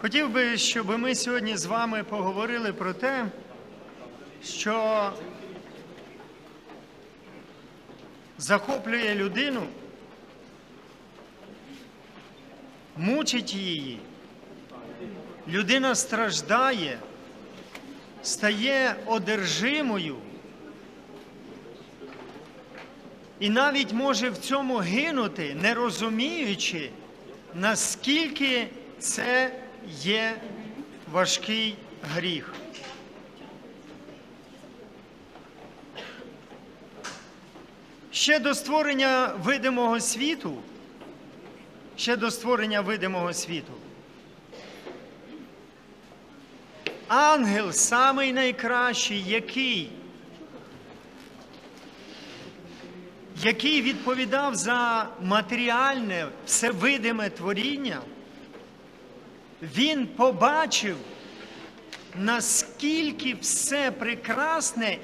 Хотів би, щоб ми сьогодні з вами поговорили про те, що захоплює людину, мучить її, людина страждає, стає одержимою і навіть може в цьому гинути, не розуміючи, наскільки це є важкий гріх. Ще до створення видимого світу, ще до створення видимого світу. Ангел самий найкращий, який, який відповідав за матеріальне, всевидиме творіння, він побачив, наскільки все прекрасне,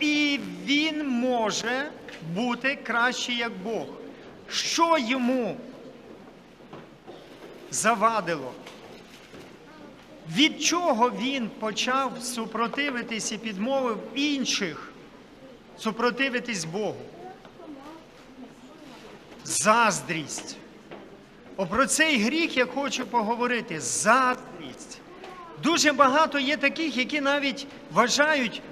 і він може бути краще, як Бог. Що йому завадило? Від чого він почав супротивитись і підмовив інших супротивитись Богу? Заздрість. Про цей гріх я хочу поговорити. Заздрість. Дуже багато є таких, які навіть вважають,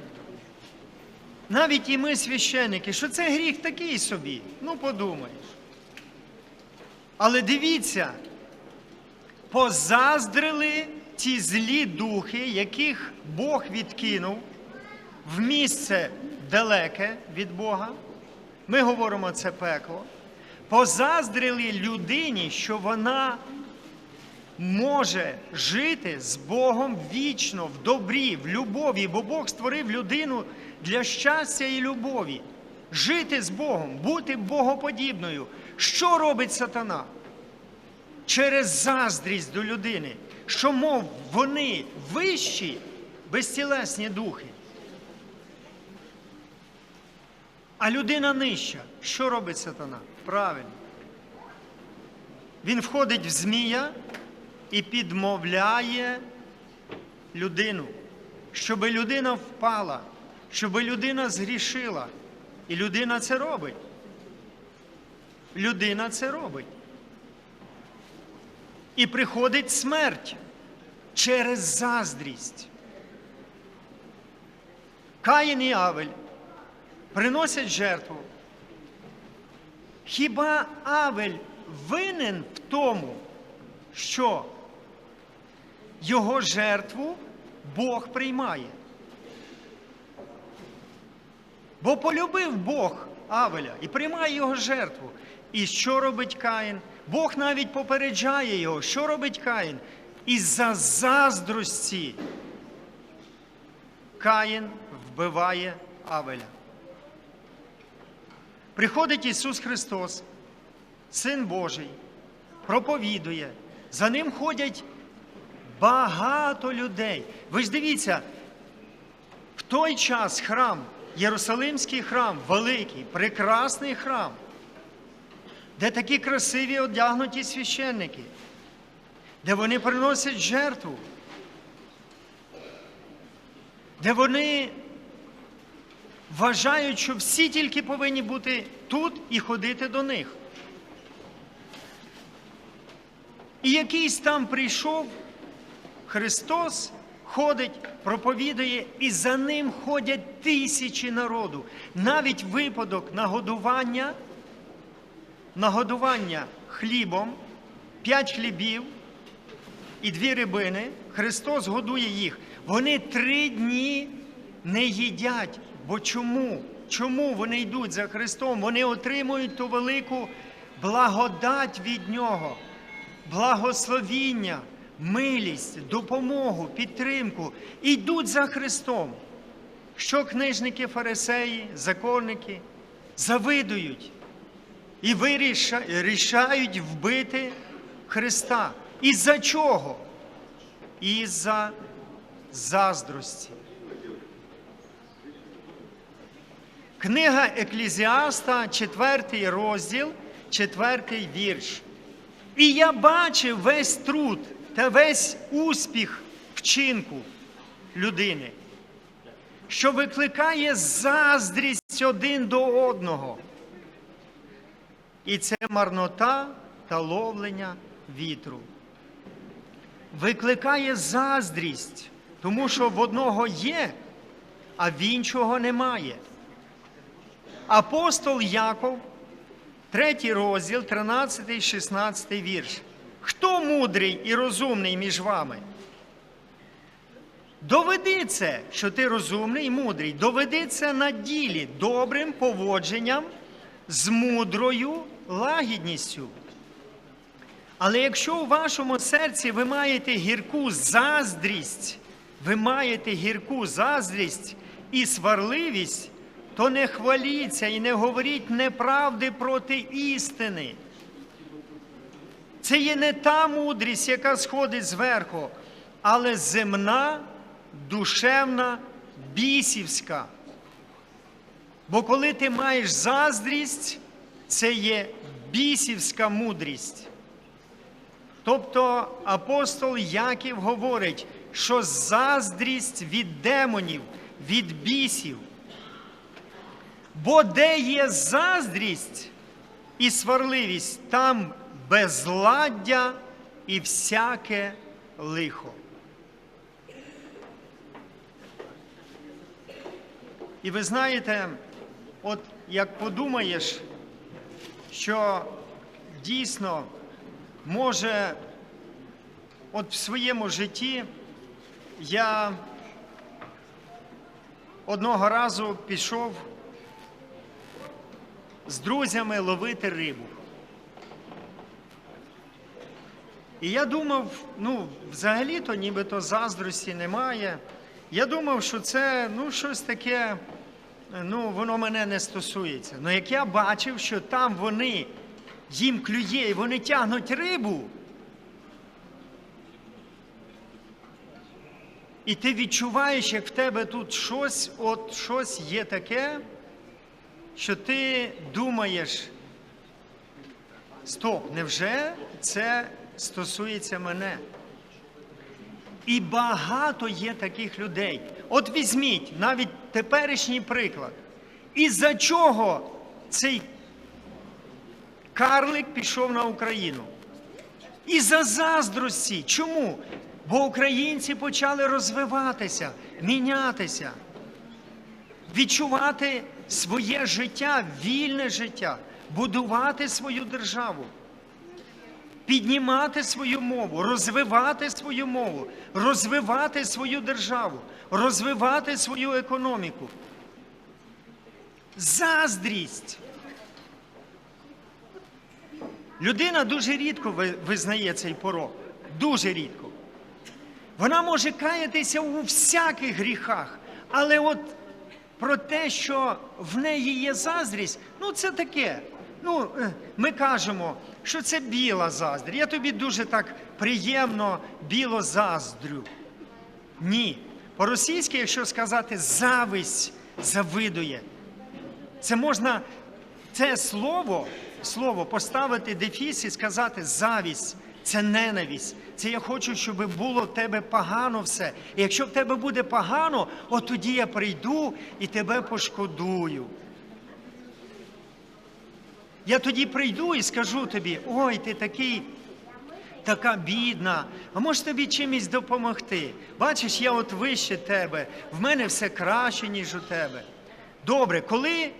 навіть і ми, священники, що це гріх такий собі. Ну, подумаєш. Але дивіться, позаздрили ті злі духи, яких Бог відкинув в місце далеке від Бога. Ми говоримо це пекло. Позаздрили людині, що вона може жити з Богом вічно, в добрі, в любові, бо Бог створив людину для щастя і любові. Жити з Богом, бути богоподібною. Що робить сатана? Через заздрість до людини, що, мов, вони вищі, безтілесні духи. А людина нижча. Що робить сатана? Правильно. Він входить в змія і підмовляє людину, щоб людина впала, щоб людина згрішила. І людина це робить. Людина це робить. І приходить смерть через заздрість. Каїн і Авель приносять жертву. Хіба Авель винен в тому, що його жертву Бог приймає? Бо полюбив Бог Авеля і приймає його жертву. І що робить Каїн? Бог навіть попереджає його. Що робить Каїн? Із-за заздрості Каїн вбиває Авеля. Приходить Ісус Христос, Син Божий, проповідує, за ним ходять багато людей. Ви ж дивіться, в той час храм, Єрусалимський храм, великий, прекрасний храм, де такі красиві одягнуті священники, де вони приносять жертву, де вони вважають, що всі тільки повинні бути тут і ходити до них. І якийсь там прийшов Христос, ходить, проповідує, і за ним ходять тисячі народу. Навіть випадок нагодування, нагодування хлібом, п'ять хлібів і дві рибини. Христос годує їх. Вони три дні не їдять. Бо чому? Чому вони йдуть за Христом? Вони отримують ту велику благодать від Нього, благословіння, милість, допомогу, підтримку. Йдуть за Христом. Що книжники, фарисеї, законники завидують і вирішають вбити Христа. Із-за чого? Із-за заздрості. Книга Еклізіаста, 4 розділ, 4 вірш. І я бачив весь труд та весь успіх вчинку людини, що викликає заздрість один до одного. І це марнота та ловлення вітру. Викликає заздрість, тому що в одного є, а в іншого немає. Апостол Яков, 3 розділ, 13, 16 вірш. Хто мудрий і розумний між вами? Доведи це, що ти розумний і мудрий. Доведи це на ділі добрим поводженням з мудрою лагідністю. Але якщо у вашому серці ви маєте гірку заздрість, ви маєте гірку заздрість і сварливість, то не хваліться і не говоріть неправди проти істини. Це є не та мудрість, яка сходить зверху, але земна, душевна, бісівська. Бо коли ти маєш заздрість, це є бісівська мудрість. Тобто апостол Яків говорить, що заздрість від демонів, від бісів. Бо де є заздрість і сварливість, там безладдя і всяке лихо. І ви знаєте, от як подумаєш, що дійсно може, от в своєму житті я одного разу пішов з друзями ловити рибу. І я думав, ну, взагалі-то нібито заздрості немає. Я думав, що це ну, щось таке, ну, воно мене не стосується. Ну як я бачив, що там вони їм клює, і вони тягнуть рибу. І ти відчуваєш, як в тебе тут щось, от щось є таке, що ти думаєш, стоп, невже це стосується мене? І багато є таких людей. От візьміть навіть теперішній приклад. Із-за чого цей карлик пішов на Україну? Із-за заздрості. Чому? Бо українці почали розвиватися, мінятися, відчувати своє життя, вільне життя, будувати свою державу, піднімати свою мову, розвивати свою мову, розвивати свою державу, розвивати свою економіку. Заздрість. Людина дуже рідко визнає цей порок. Дуже рідко. Вона може каятися у всяких гріхах, але от про те, що в неї є заздрість, ну це таке. Ну, е, ми кажемо, що це біла заздрі. Я тобі дуже так приємно біло заздрю. Ні. По-російськи, якщо сказати зависть, завидує. Це можна це слово, слово поставити дефіс і сказати завість, це ненависть. Це я хочу, щоб було в тебе погано все. І якщо в тебе буде погано, от тоді я прийду і тебе пошкодую. Я тоді прийду і скажу тобі: ой, ти такий, така бідна, а може тобі чимось допомогти? Бачиш, я от вище тебе, в мене все краще, ніж у тебе. Добре, коли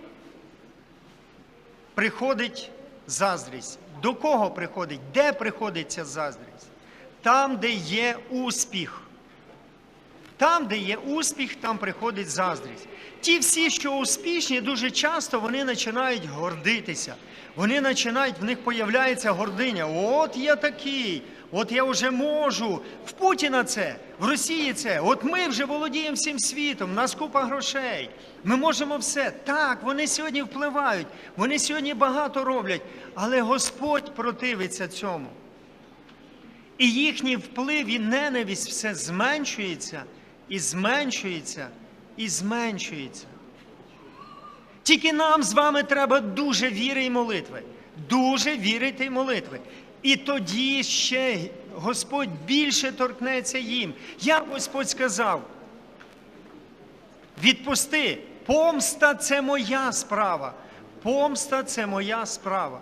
приходить заздрість? До кого приходить? Де приходить ця заздрість? Там, де є успіх. Там, де є успіх, там приходить заздрість. Ті всі, що успішні, дуже часто вони починають гордитися. Вони починають, в них появляється гординя. От я такий, от я вже можу. В Путіна це, в Росії це. От ми вже володіємо всім світом, нас купа грошей. Ми можемо все. Так, вони сьогодні впливають, вони сьогодні багато роблять, але Господь противиться цьому. І їхній вплив і ненависть все зменшується і зменшується і зменшується. Тільки нам з вами треба дуже віри і молитви. Дуже вірити і молитви. І тоді ще Господь більше торкнеться їм. Як Господь сказав, відпусти, помста це моя справа. Помста це моя справа.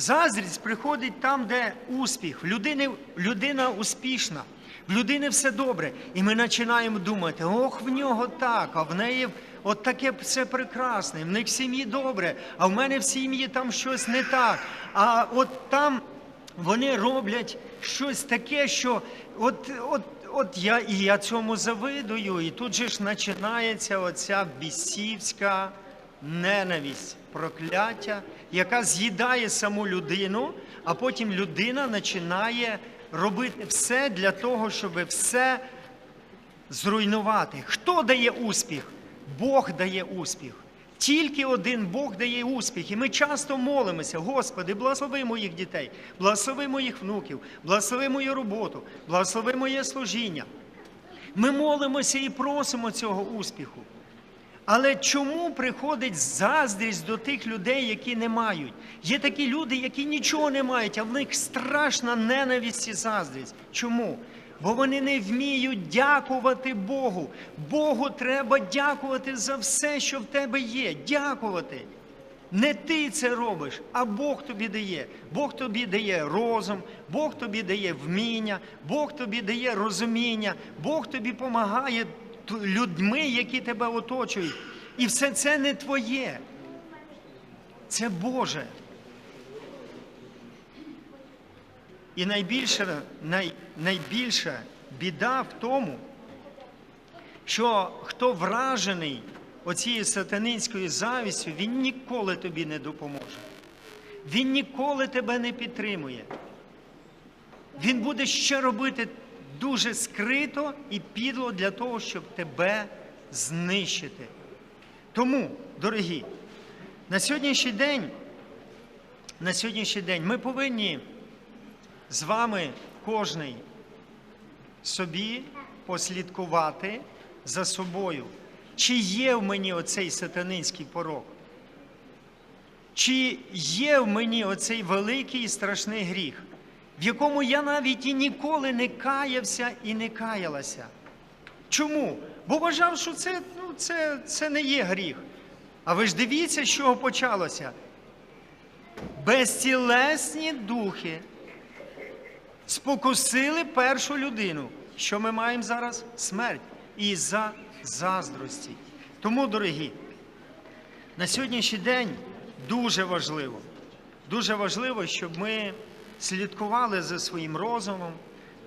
Заздрість приходить там, де успіх. В людини, людина успішна, в людини все добре. І ми починаємо думати, ох, в нього так, а в неї от таке все прекрасне, в них в сім'ї добре, а в мене в сім'ї там щось не так. А от там вони роблять щось таке, що от, от, от я і я цьому завидую. І тут же ж починається оця бісівська ненависть, прокляття, яка з'їдає саму людину, а потім людина починає робити все для того, щоб все зруйнувати. Хто дає успіх? Бог дає успіх. Тільки один Бог дає успіх. І ми часто молимося, Господи, благослови моїх дітей, благослови моїх внуків, благослови мою роботу, благослови моє служіння. Ми молимося і просимо цього успіху. Але чому приходить заздрість до тих людей, які не мають? Є такі люди, які нічого не мають, а в них страшна ненависть і заздрість. Чому? Бо вони не вміють дякувати Богу. Богу треба дякувати за все, що в тебе є. Дякувати. Не ти це робиш, а Бог тобі дає. Бог тобі дає розум, Бог тобі дає вміння, Бог тобі дає розуміння, Бог тобі допомагає людьми, які тебе оточують. І все це не твоє. Це Боже. І найбільша, най, найбільша біда в тому, що хто вражений оцією сатанинською завістю, він ніколи тобі не допоможе. Він ніколи тебе не підтримує. Він буде ще робити дуже скрито і підло для того, щоб тебе знищити. Тому, дорогі, на сьогоднішній день, на сьогоднішній день ми повинні з вами кожний собі послідкувати за собою, чи є в мені оцей сатанинський порок, чи є в мені оцей великий і страшний гріх, в якому я навіть і ніколи не каявся і не каялася. Чому? Бо вважав, що це, ну, це, це не є гріх. А ви ж дивіться, з чого почалося. Безцілесні духи спокусили першу людину. Що ми маємо зараз? Смерть із-за заздрості. Тому, дорогі, на сьогоднішній день дуже важливо, дуже важливо, щоб ми слідкували за своїм розумом,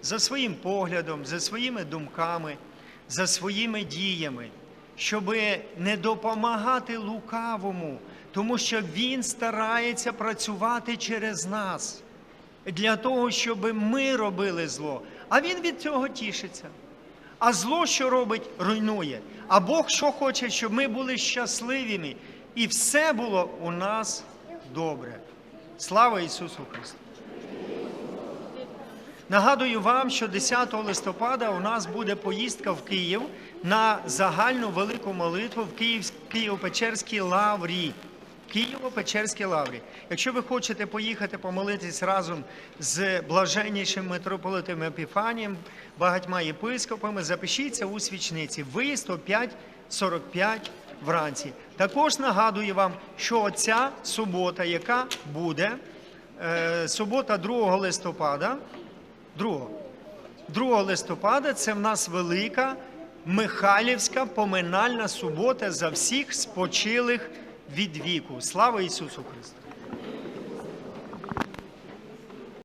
за своїм поглядом, за своїми думками, за своїми діями, щоб не допомагати лукавому, тому що він старається працювати через нас для того, щоб ми робили зло. А він від цього тішиться. А зло, що робить, руйнує. А Бог що хоче, щоб ми були щасливими і все було у нас добре. Слава Ісусу Христу! Нагадую вам, що 10 листопада у нас буде поїздка в Київ на загальну велику молитву в Києво-Печерській лаврі. Києво-Печерській лаврі. Якщо ви хочете поїхати помолитись разом з блаженнішим митрополитом Епіфанієм, багатьма єпископами, запишіться у свічниці. Виїзд о 5.45 вранці. Також нагадую вам, що ця субота, яка буде, е, субота 2 листопада, 2, 2 листопада це в нас велика Михайлівська поминальна субота за всіх спочилих від віку. Слава Ісусу Христу!